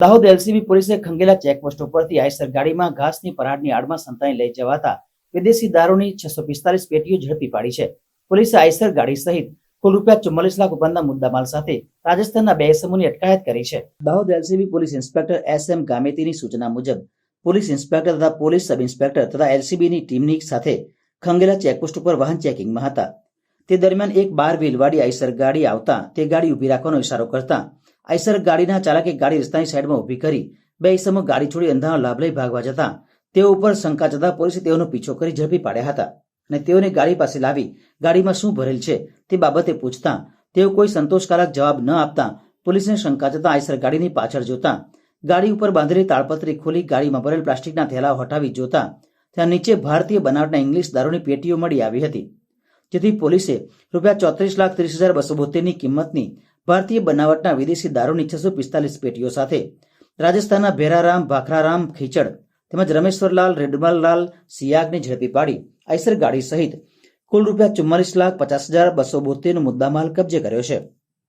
Dahod LCB પોલીસે Khangela checkpost ઉપરથી Eicher ગાડીમાં ઘાસની પરાળની આડમાં સંતાઈ લઈ જવાતા વિદેશી દારૂની છસો પિસ્તાલીસ પેટીઓ ઝડપી પાડી છે. પોલીસે આઈસર ગાડી સહિત કુલ રૂપિયા ચુમ્માલીસ લાખ ઉપરના મુદ્દામાલ સાથે રાજસ્થાનના બે એસમોની અટકાયત કરી છે. Dahod LCB police inspector S M ગામેતીની સૂચના મુજબ, પોલીસ ઇન્સ્પેક્ટર તથા પોલીસ સબ ઇન્સ્પેક્ટર તથા એલસીબીની ટીમની સાથે ખંગેલા ચેકપોસ્ટ ઉપર વાહન ચેકિંગમાં હતા. તે દરમિયાન એક બાર વ્હીલવાળી આઈસર ગાડી આવતા તે ગાડી ઊભી રાખવાનો ઇશારો કરતા આઈસર ગાડીના ચાલકે ગાડી રસ્તાની સાઈડમાં ઊભી કરી બે ઈસમો ગાડી છોડી અંધારો લાભ લઈ ભાગવા જતા તેઓ ઉપર શંકા જતા પોલીસે તેઓનો પીછો કરી ઝડપી પાડ્યા હતા અને તેઓને ગાડી પાસે લાવી ગાડીમાં શું ભરેલ છે તે બાબતે પૂછતા તેઓ કોઈ સંતોષકારક જવાબ ન આપતા પોલીસને શંકા જતા આઈસર ગાડીની પાછળ જોતા ગાડી ઉપર બાંધેલી તાળપત્રી ખોલી ગાડીમાં ભરેલ પ્લાસ્ટિકના થેલાઓ હટાવી જોતા ત્યાં નીચે ભારતીય બનાવટના ઇંગ્લિશ દારૂની પેટીઓ મળી આવી હતી. જેથી પોલીસે રૂપિયા ચોત્રીસ લાખ ત્રીસ હજાર બસો બોતેરની કિંમતની ભારતીય બનાવટના વિદેશી દારૂની છસો પિસ્તાલીસ પેટીઓ સાથે રાજસ્થાનના ભેરારામ, ભાખરારામ, ખીચડ તેમજ રમેશ્વરલાલ રેડમલલાલ સિયાગને ઝડપી પાડી આઈસર ગાડી સહિત કુલ રૂપિયા ચુમ્માલીસ લાખ પચાસ હજાર બસો બોતેરનો મુદ્દામાલ કબજે કર્યો છે.